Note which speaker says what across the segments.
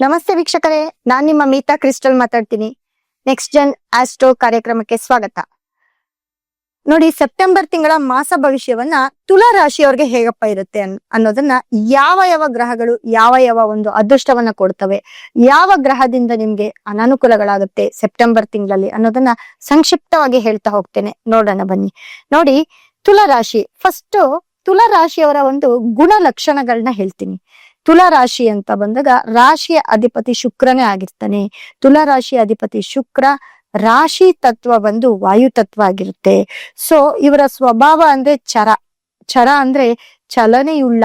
Speaker 1: ನಮಸ್ತೆ ವೀಕ್ಷಕರೇ, ನಾನ್ ನಿಮ್ಮ ಮೀತಾ ಕ್ರಿಸ್ಟಲ್ ಮಾತಾಡ್ತೀನಿ. ನೆಕ್ಸ್ಟ್ ಜನ್ ಆಸ್ಟ್ರೋ ಕಾರ್ಯಕ್ರಮಕ್ಕೆ ಸ್ವಾಗತ. ನೋಡಿ ಸೆಪ್ಟೆಂಬರ್ ತಿಂಗಳ ಮಾಸ ಭವಿಷ್ಯವನ್ನ ತುಲಾ ರಾಶಿಯವ್ರಿಗೆ ಹೇಗಪ್ಪ ಇರುತ್ತೆ ಅನ್- ಅನ್ನೋದನ್ನ ಯಾವ ಯಾವ ಗ್ರಹಗಳು, ಯಾವ ಯಾವ ಒಂದು ಅದೃಷ್ಟವನ್ನ ಕೊಡ್ತವೆ, ಯಾವ ಗ್ರಹದಿಂದ ನಿಮ್ಗೆ ಅನಾನುಕೂಲಗಳಾಗುತ್ತೆ ಸೆಪ್ಟೆಂಬರ್ ತಿಂಗಳಲ್ಲಿ ಅನ್ನೋದನ್ನ ಸಂಕ್ಷಿಪ್ತವಾಗಿ ಹೇಳ್ತಾ ಹೋಗ್ತೇನೆ. ನೋಡೋಣ ಬನ್ನಿ. ನೋಡಿ, ತುಲಾ ರಾಶಿ ಫಸ್ಟ್ ತುಲಾ ರಾಶಿಯವರ ಒಂದು ಗುಣ ಲಕ್ಷಣಗಳನ್ನ ಹೇಳ್ತೀನಿ. ತುಲಾ ರಾಶಿ ಅಂತ ಬಂದಾಗ ರಾಶಿಯ ಅಧಿಪತಿ ಶುಕ್ರನೇ ಆಗಿರ್ತಾನೆ. ತುಲಾ ರಾಶಿಯ ಅಧಿಪತಿ ಶುಕ್ರ ರಾಶಿ ತತ್ವ ಬಂದು ವಾಯು ತತ್ವ ಆಗಿರುತ್ತೆ. ಸೊ ಇವರ ಸ್ವಭಾವ ಅಂದ್ರೆ ಚರ. ಚರ ಅಂದ್ರೆ ಚಲನೆಯುಳ್ಳ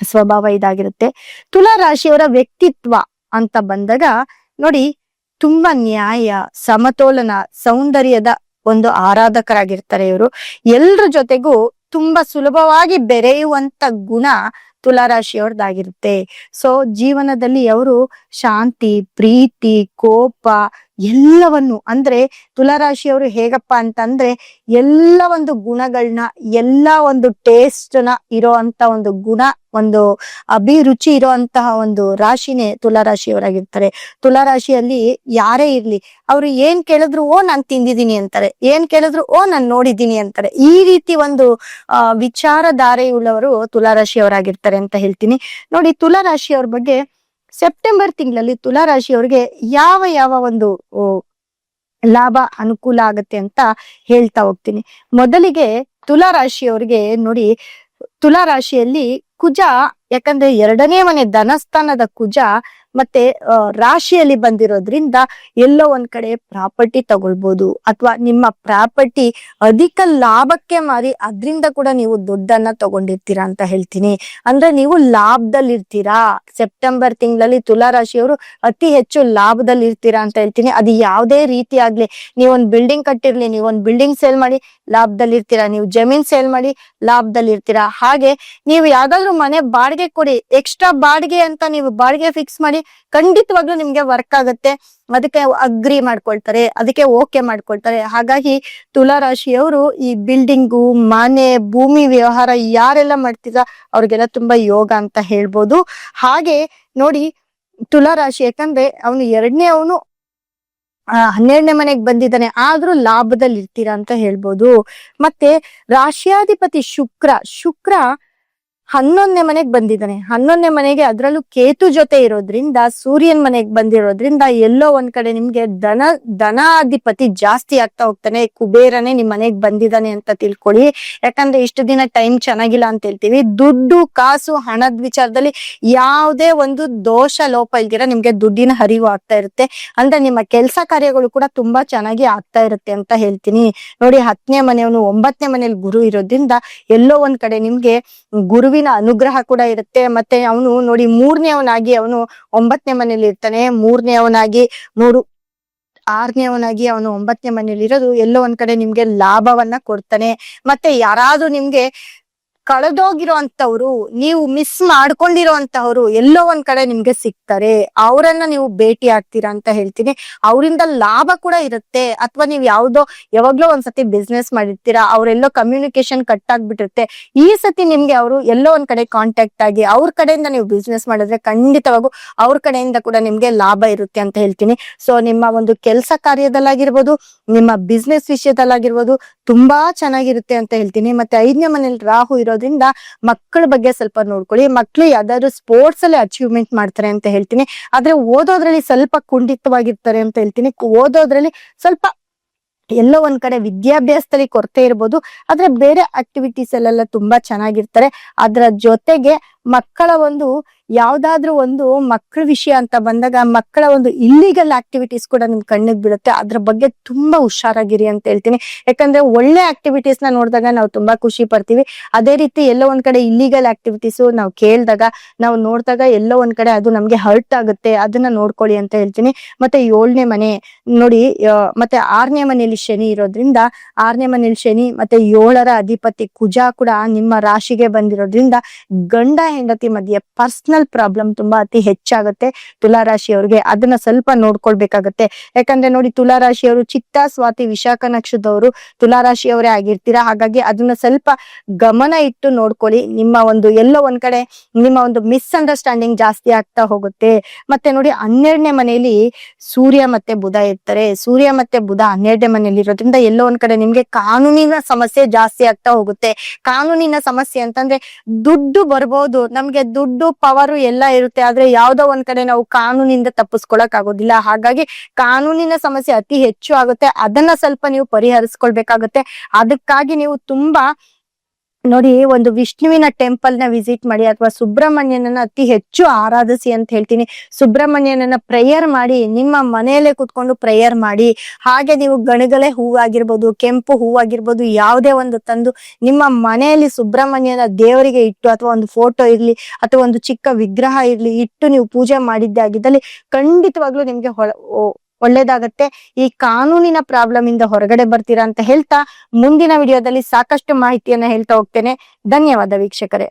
Speaker 1: ಸ್ವಭಾವ ಇದಾಗಿರುತ್ತೆ. ತುಲಾ ರಾಶಿಯವರ ವ್ಯಕ್ತಿತ್ವ ಅಂತ ಬಂದಾಗ ನೋಡಿ, ತುಂಬಾ ನ್ಯಾಯ, ಸಮತೋಲನ, ಸೌಂದರ್ಯದ ಒಂದು ಆರಾಧಕರಾಗಿರ್ತಾರೆ ಇವರು. ಎಲ್ರ ಜೊತೆಗೂ ತುಂಬಾ ಸುಲಭವಾಗಿ ಬೆರೆಯುವಂತ ಗುಣ ತುಲಾರಾಶಿಯವ್ರದ್ದಾಗಿರುತ್ತೆ. ಸೊ ಜೀವನದಲ್ಲಿ ಅವರು ಶಾಂತಿ, ಪ್ರೀತಿ, ಕೋಪ ಎಲ್ಲವನ್ನು, ಅಂದ್ರೆ ತುಲಾರಾಶಿಯವರು ಹೇಗಪ್ಪ ಅಂತಂದ್ರೆ ಎಲ್ಲ ಒಂದು ಗುಣಗಳನ್ನ ಎಲ್ಲ ಒಂದು ಟೇಸ್ಟ್ನ ಇರೋ ಅಂತ ಒಂದು ಗುಣ, ಒಂದು ಅಭಿರುಚಿ ಇರೋಂತಹ ಒಂದು ರಾಶಿನೇ ತುಲಾರಾಶಿಯವರಾಗಿರ್ತಾರೆ. ತುಲಾರಾಶಿಯಲ್ಲಿ ಯಾರೇ ಇರ್ಲಿ, ಅವ್ರು ಏನ್ ಕೇಳಿದ್ರು, ಓ, ನಾನ್ ತಿಂದಿದ್ದೀನಿ ಅಂತಾರೆ. ಏನ್ ಕೇಳಿದ್ರು, ಓ, ನಾನ್ ನೋಡಿದ್ದೀನಿ ಅಂತಾರೆ. ಈ ರೀತಿ ಒಂದು ವಿಚಾರಧಾರೆಯುಳ್ಳವರು ತುಲಾರಾಶಿಯವರಾಗಿರ್ತಾರೆ. ಅಂತ ಹೇಳ್ತೀನಿ. ನೋಡಿ ತುಲಾ ತುಲಾರಾಶಿಯವ್ರ ಬಗ್ಗೆ ಸೆಪ್ಟೆಂಬರ್ ತಿಂಗಳಲ್ಲಿ ತುಲಾ ತುಲಾರಾಶಿಯವ್ರಿಗೆ ಯಾವ ಯಾವ ಒಂದು ಲಾಭ ಅನುಕೂಲ ಆಗತ್ತೆ ಅಂತ ಹೇಳ್ತಾ ಹೋಗ್ತೀನಿ. ಮೊದಲಿಗೆ ತುಲಾ ತುಲಾರಾಶಿಯವ್ರಿಗೆ ನೋಡಿ ತುಲಾ ರಾಶಿಯಲ್ಲಿ ಕುಜ ಯಾಕಂದ್ರೆ ಎರಡನೇ ಮನೆ ಧನಸ್ಥಾನದ ಕುಜ ಮತ್ತೆ ರಾಶಿಯಲ್ಲಿ ಬಂದಿರೋದ್ರಿಂದ ಎಲ್ಲೋ ಒಂದ್ ಕಡೆ ಪ್ರಾಪರ್ಟಿ ತಗೊಳ್ಬೋದು ಅಥವಾ ನಿಮ್ಮ ಪ್ರಾಪರ್ಟಿ ಅಧಿಕ ಲಾಭಕ್ಕೆ ಮಾರಿ ಅದ್ರಿಂದ ಕೂಡ ನೀವು ದುಡ್ಡನ್ನ ತಗೊಂಡಿರ್ತೀರಾ ಅಂತ ಹೇಳ್ತೀನಿ. ಅಂದ್ರೆ ನೀವು ಲಾಭದಲ್ಲಿ ಇರ್ತೀರಾ ಸೆಪ್ಟೆಂಬರ್ ತಿಂಗಳಲ್ಲಿ ತುಲಾ ರಾಶಿಯವರು ಅತಿ ಹೆಚ್ಚು ಲಾಭದಲ್ಲಿ ಇರ್ತೀರಾ ಅಂತ ಹೇಳ್ತೀನಿ. ಅದು ಯಾವುದೇ ರೀತಿ ಆಗ್ಲಿ, ನೀವು ಒಂದ್ ಬಿಲ್ಡಿಂಗ್ ಕಟ್ಟಿರ್ಲಿ, ನೀವು ಒಂದ್ ಬಿಲ್ಡಿಂಗ್ ಸೇಲ್ ಮಾಡಿ ಲಾಭದಲ್ಲಿ ಇರ್ತೀರಾ ನೀವು ಜಮೀನ್ ಸೇಲ್ ಮಾಡಿ ಲಾಭದಲ್ಲಿ ಇರ್ತೀರಾ ಹಾಗೆ ನೀವು ಯಾವ್ದಾದ್ರು ಮನೆ ಬಾಡಿಗೆ ಕೊಡಿ, ಎಕ್ಸ್ಟ್ರಾ ಬಾಡಿಗೆ ಅಂತ ನೀವು ಬಾಡಿಗೆ ಫಿಕ್ಸ್ ಮಾಡಿ ಖಂಡಿತವಾಗ್ಲೂ ನಿಮ್ಗೆ ವರ್ಕ್ ಆಗುತ್ತೆ. ಅದಕ್ಕೆ ಅಗ್ರಿ ಮಾಡ್ಕೊಳ್ತಾರೆ, ಅದಕ್ಕೆ ಓಕೆ ಮಾಡ್ಕೊಳ್ತಾರೆ. ಹಾಗಾಗಿ ತುಲಾ ರಾಶಿಯವರು ಈ ಬಿಲ್ಡಿಂಗು ಮನೆ, ಭೂಮಿ ವ್ಯವಹಾರ ಯಾರೆಲ್ಲ ಮಾಡ್ತೀರಾ ಅವ್ರಿಗೆಲ್ಲ ತುಂಬಾ ಯೋಗ ಅಂತ ಹೇಳ್ಬೋದು. ಹಾಗೆ ನೋಡಿ ತುಲಾ ರಾಶಿ ಯಾಕಂದ್ರೆ ಅವನು ಎರಡನೇ ಅವನು ಹನ್ನೆರಡನೇ ಮನೆಗೆ ಬಂದಿದ್ದಾನೆ. ಆದ್ರೂ ಲಾಭದಲ್ಲಿ ಇರ್ತೀರಾ ಅಂತ ಹೇಳ್ಬೋದು. ಮತ್ತೆ ರಾಶಿಯಾಧಿಪತಿ ಶುಕ್ರ ಶುಕ್ರ ಹನ್ನೊಂದನೇ ಮನೆಗೆ ಬಂದಿದ್ದಾನೆ. ಹನ್ನೊಂದನೇ ಮನೆಗೆ ಅದ್ರಲ್ಲೂ ಕೇತು ಜೊತೆ ಇರೋದ್ರಿಂದ, ಸೂರ್ಯನ್ ಮನೆಗೆ ಬಂದಿರೋದ್ರಿಂದ ಎಲ್ಲೋ ಒಂದ್ ಕಡೆ ನಿಮ್ಗೆ ದನ ಧನಾಧಿಪತಿ ಜಾಸ್ತಿ ಆಗ್ತಾ ಹೋಗ್ತಾನೆ. ಕುಬೇರನೇ ನಿಮ್ ಮನೆಗ್ ಬಂದಿದ್ದಾನೆ ಅಂತ ತಿಳ್ಕೊಳ್ಳಿ. ಯಾಕಂದ್ರೆ ಇಷ್ಟು ದಿನ ಟೈಮ್ ಚೆನ್ನಾಗಿಲ್ಲ ಅಂತ ಹೇಳ್ತೀವಿ. ದುಡ್ಡು, ಕಾಸು, ಹಣದ ವಿಚಾರದಲ್ಲಿ ಯಾವುದೇ ಒಂದು ದೋಷ ಲೋಪ ಇಲ್ದಿರ ನಿಮ್ಗೆ ದುಡ್ಡಿನ ಹರಿವು ಆಗ್ತಾ ಇರುತ್ತೆ. ಅಂದ್ರೆ ನಿಮ್ಮ ಕೆಲಸ ಕಾರ್ಯಗಳು ಕೂಡ ತುಂಬಾ ಚೆನ್ನಾಗಿ ಆಗ್ತಾ ಇರುತ್ತೆ ಅಂತ ಹೇಳ್ತೀನಿ. ನೋಡಿ, ಹತ್ತನೇ ಮನೆಯವನು ಒಂಬತ್ತನೇ ಮನೇಲಿ ಗುರು ಇರೋದ್ರಿಂದ ಎಲ್ಲೋ ಒಂದ್ ಕಡೆ ನಿಮ್ಗೆ ಗುರುವಿನ ಅನುಗ್ರಹ ಕೂಡ ಇರುತ್ತೆ. ಮತ್ತೆ ಅವನು ನೋಡಿ ಮೂರನೇ ಅವನಾಗಿ ಅವನು ಒಂಬತ್ತನೇ ಮನೇಲಿ ಇರ್ತಾನೆ. ಮೂರನೇ ಅವನಾಗಿ ಮೂರು ಆರನೇ ಅವನಾಗಿ ಅವನು ಒಂಬತ್ತನೇ ಮನೇಲಿ ಇರೋದು ಎಲ್ಲೋ ಒಂದ್ ಕಡೆ ನಿಮ್ಗೆ ಲಾಭವನ್ನ ಕೊಡ್ತಾನೆ. ಮತ್ತೆ ಯಾರಾದ್ರೂ ನಿಮ್ಗೆ ಕಳೆದೋಗಿರೋ ಅಂತವ್ರು ನೀವು ಮಿಸ್ ಮಾಡ್ಕೊಂಡಿರೋ ಅಂತವ್ರು ಎಲ್ಲೋ ಒಂದ್ ಕಡೆ ನಿಮ್ಗೆ ಸಿಗ್ತಾರೆ. ಅವರನ್ನ ನೀವು ಭೇಟಿ ಆಗ್ತೀರಾ ಅಂತ ಹೇಳ್ತೀನಿ. ಅವರಿಂದ ಲಾಭ ಕೂಡ ಇರುತ್ತೆ. ಅಥವಾ ನೀವು ಯಾವ್ದೋ ಯಾವಾಗ್ಲೋ ಒಂದ್ಸತಿ ಬಿಸ್ನೆಸ್ ಮಾಡಿರ್ತೀರಾ, ಅವರೆಲ್ಲೋ ಕಮ್ಯುನಿಕೇಶನ್ ಕಟ್ ಆಗ್ಬಿಟ್ಟಿರುತ್ತೆ. ಈ ಸತಿ ನಿಮ್ಗೆ ಅವರು ಎಲ್ಲೋ ಒಂದ್ ಕಡೆ ಕಾಂಟ್ಯಾಕ್ಟ್ ಆಗಿ, ಅವ್ರ ಕಡೆಯಿಂದ ನೀವು ಬಿಸ್ನೆಸ್ ಮಾಡಿದ್ರೆ ಖಂಡಿತವಾಗೂ ಅವ್ರ ಕಡೆಯಿಂದ ಕೂಡ ನಿಮ್ಗೆ ಲಾಭ ಇರುತ್ತೆ ಅಂತ ಹೇಳ್ತೀನಿ. ಸೊ ನಿಮ್ಮ ಒಂದು ಕೆಲಸ ಕಾರ್ಯದಲ್ಲಾಗಿರ್ಬೋದು, ನಿಮ್ಮ ಬಿಸ್ನೆಸ್ ವಿಷಯದಲ್ಲಾಗಿರ್ಬೋದು, ತುಂಬಾ ಚೆನ್ನಾಗಿರುತ್ತೆ ಅಂತ ಹೇಳ್ತೀನಿ. ಮತ್ತೆ ಐದನೇ ಮನೇಲಿ ರಾಹು ಇರೋದ್ರಿಂದ ಮಕ್ಕಳ ಬಗ್ಗೆ ಸ್ವಲ್ಪ ನೋಡ್ಕೊಳ್ಳಿ. ಮಕ್ಕಳು ಯಾವ್ದಾದ್ರು ಸ್ಪೋರ್ಟ್ಸ್ ಅಲ್ಲಿ ಅಚೀವ್ಮೆಂಟ್ ಮಾಡ್ತಾರೆ ಅಂತ ಹೇಳ್ತೀನಿ. ಆದ್ರೆ ಓದೋದ್ರಲ್ಲಿ ಸ್ವಲ್ಪ ಕುಂಠಿತವಾಗಿರ್ತಾರೆ ಅಂತ ಹೇಳ್ತೀನಿ. ಓದೋದ್ರಲ್ಲಿ ಸ್ವಲ್ಪ ಎಲ್ಲೋ ಒಂದ್ ಕಡೆ ವಿದ್ಯಾಭ್ಯಾಸದಲ್ಲಿ ಕೊರತೆ ಇರ್ಬೋದು. ಆದ್ರೆ ಬೇರೆ ಆಕ್ಟಿವಿಟೀಸ್ ಅಲ್ಲೆಲ್ಲ ತುಂಬಾ ಚೆನ್ನಾಗಿರ್ತಾರೆ. ಅದ್ರ ಜೊತೆಗೆ ಮಕ್ಕಳ ಒಂದು ಯಾವ್ದಾದ್ರು ಒಂದು ಮಕ್ಕಳ ವಿಷಯ ಅಂತ ಬಂದಾಗ ಮಕ್ಕಳ ಒಂದು ಇಲ್ಲಿಗಲ್ ಆಕ್ಟಿವಿಟೀಸ್ ಕೂಡ ನಿಮ್ ಕಣ್ಣಿಗೆ ಬೀಳುತ್ತೆ. ಅದ್ರ ಬಗ್ಗೆ ತುಂಬಾ ಹುಷಾರಾಗಿರಿ ಅಂತ ಹೇಳ್ತೀನಿ. ಯಾಕಂದ್ರೆ ಒಳ್ಳೆ ಆಕ್ಟಿವಿಟೀಸ್ನ ನೋಡಿದಾಗ ನಾವು ತುಂಬಾ ಖುಷಿ ಪಡ್ತೀವಿ. ಅದೇ ರೀತಿ ಎಲ್ಲೋ ಒಂದ್ ಕಡೆ ಇಲ್ಲಿಗಲ್ ಆಕ್ಟಿವಿಟೀಸ್ ನಾವು ಕೇಳಿದಾಗ, ನಾವು ನೋಡಿದಾಗ ಎಲ್ಲೋ ಒಂದ್ ಕಡೆ ಅದು ನಮ್ಗೆ ಹರ್ಟ್ ಆಗುತ್ತೆ, ಅದನ್ನ ನೋಡ್ಕೊಳ್ಳಿ ಅಂತ ಹೇಳ್ತೀನಿ. ಮತ್ತೆ ಏಳನೇ ಮನೆ ನೋಡಿ ಮತ್ತೆ ಆರನೇ ಮನೆಯಲ್ಲಿ ಶನಿ ಇರೋದ್ರಿಂದ, ಆರನೇ ಮನೆಯಲ್ಲಿ ಶನಿ ಮತ್ತೆ ಏಳರ ಅಧಿಪತಿ ಕುಜ ಕೂಡ ನಿಮ್ಮ ರಾಶಿಗೆ ಬಂದಿರೋದ್ರಿಂದ ಗಂಡ ಹೆಂಡತಿ ಮಧ್ಯೆ ಪರ್ಸನಲ್ ಪರ್ಸನಲ್ ಪ್ರಾಬ್ಲಮ್ ತುಂಬಾ ಅತಿ ಹೆಚ್ಚಾಗುತ್ತೆ. ತುಲಾರಾಶಿಯವ್ರಿಗೆ ಅದನ್ನ ಸ್ವಲ್ಪ ನೋಡ್ಕೊಳ್ಬೇಕಾಗತ್ತೆ. ಯಾಕಂದ್ರೆ ನೋಡಿ ತುಲಾರಾಶಿಯವರು ಚಿತ್ತ, ಸ್ವಾತಿ, ವಿಶಾಖ ನಕ್ಷತ್ರದವರು ತುಲಾರಾಶಿಯವರೇ ಆಗಿರ್ತೀರಾ? ಹಾಗಾಗಿ ಅದನ್ನ ಸ್ವಲ್ಪ ಗಮನ ಇಟ್ಟು ನೋಡ್ಕೊಳ್ಳಿ. ನಿಮ್ಮ ಒಂದು ಎಲ್ಲೋ ಒಂದ್ ಕಡೆ ನಿಮ್ಮ ಒಂದು ಮಿಸ್ಅಂಡರ್ಸ್ಟ್ಯಾಂಡಿಂಗ್ ಜಾಸ್ತಿ ಆಗ್ತಾ ಹೋಗುತ್ತೆ. ಮತ್ತೆ ನೋಡಿ ಹನ್ನೆರಡನೇ ಮನೆಯಲ್ಲಿ ಸೂರ್ಯ ಮತ್ತೆ ಬುಧ ಇರ್ತಾರೆ. ಸೂರ್ಯ ಮತ್ತೆ ಬುಧ ಹನ್ನೆರಡನೇ ಮನೆಯಲ್ಲಿ ಇರೋದ್ರಿಂದ ಎಲ್ಲೋ ಒಂದ್ ಕಡೆ ನಿಮ್ಗೆ ಕಾನೂನಿನ ಸಮಸ್ಯೆ ಜಾಸ್ತಿ ಆಗ್ತಾ ಹೋಗುತ್ತೆ. ಕಾನೂನಿನ ಸಮಸ್ಯೆ ಅಂತಂದ್ರೆ ದುಡ್ಡು ಬರ್ಬೋದು. ನಮ್ಗೆ ದುಡ್ಡು, ಪವರು ಎಲ್ಲ ಇರುತ್ತೆ, ಆದ್ರೆ ಯಾವ್ದೋ ಒಂದ್ ಕಡೆ ನಾವು ಕಾನೂನಿಂದ ತಪ್ಪಿಸ್ಕೊಳಕ್ ಆಗೋದಿಲ್ಲ. ಹಾಗಾಗಿ ಕಾನೂನಿನ ಸಮಸ್ಯೆ ಅತಿ ಹೆಚ್ಚು ಆಗುತ್ತೆ. ಅದನ್ನ ಸ್ವಲ್ಪ ನೀವು ಪರಿಹರಿಸ್ಕೊಳ್ಬೇಕಾಗುತ್ತೆ. ಅದಕ್ಕಾಗಿ ನೀವು ತುಂಬಾ ನೋಡಿ, ಒಂದು ವಿಷ್ಣುವಿನ ಟೆಂಪಲ್ನ ವಿಸಿಟ್ ಮಾಡಿ ಅಥವಾ ಸುಬ್ರಹ್ಮಣ್ಯನನ್ನ ಅತಿ ಹೆಚ್ಚು ಆರಾಧಿಸಿ ಅಂತ ಹೇಳ್ತೀನಿ. ಸುಬ್ರಹ್ಮಣ್ಯನನ್ನ ಪ್ರೇಯರ್ ಮಾಡಿ, ನಿಮ್ಮ ಮನೆಯಲ್ಲೇ ಕುತ್ಕೊಂಡು ಪ್ರೇಯರ್ ಮಾಡಿ. ಹಾಗೆ ನೀವು ಗಣಗಲೆ ಹೂವಾಗಿರ್ಬೋದು, ಕೆಂಪು ಹೂವಾಗಿರ್ಬೋದು, ಯಾವುದೇ ಒಂದು ತಂದು ನಿಮ್ಮ ಮನೆಯಲ್ಲಿ ಸುಬ್ರಹ್ಮಣ್ಯನ ದೇವರಿಗೆ ಇಟ್ಟು ಅಥವಾ ಒಂದು ಫೋಟೋ ಇರ್ಲಿ, ಅಥವಾ ಒಂದು ಚಿಕ್ಕ ವಿಗ್ರಹ ಇರ್ಲಿ, ಇಟ್ಟು ನೀವು ಪೂಜೆ ಮಾಡಿದ್ದೆ ಆಗಿದ್ದಲ್ಲಿ ಖಂಡಿತವಾಗ್ಲೂ ನಿಮ್ಗೆ ಹೊಳ- ಒಳ್ಳೇದಾಗತ್ತೆ. ಈ ಕಾನೂನಿನ ಪ್ರಾಬ್ಲಮ್ ಇಂದ ಹೊರಗಡೆ ಬರ್ತೀರಾ ಅಂತ ಹೇಳ್ತಾ ಮುಂದಿನ ವಿಡಿಯೋದಲ್ಲಿ ಸಾಕಷ್ಟು ಮಾಹಿತಿಯನ್ನ ಹೇಳ್ತಾ ಹೋಗ್ತೇನೆ. ಧನ್ಯವಾದ ವೀಕ್ಷಕರೇ.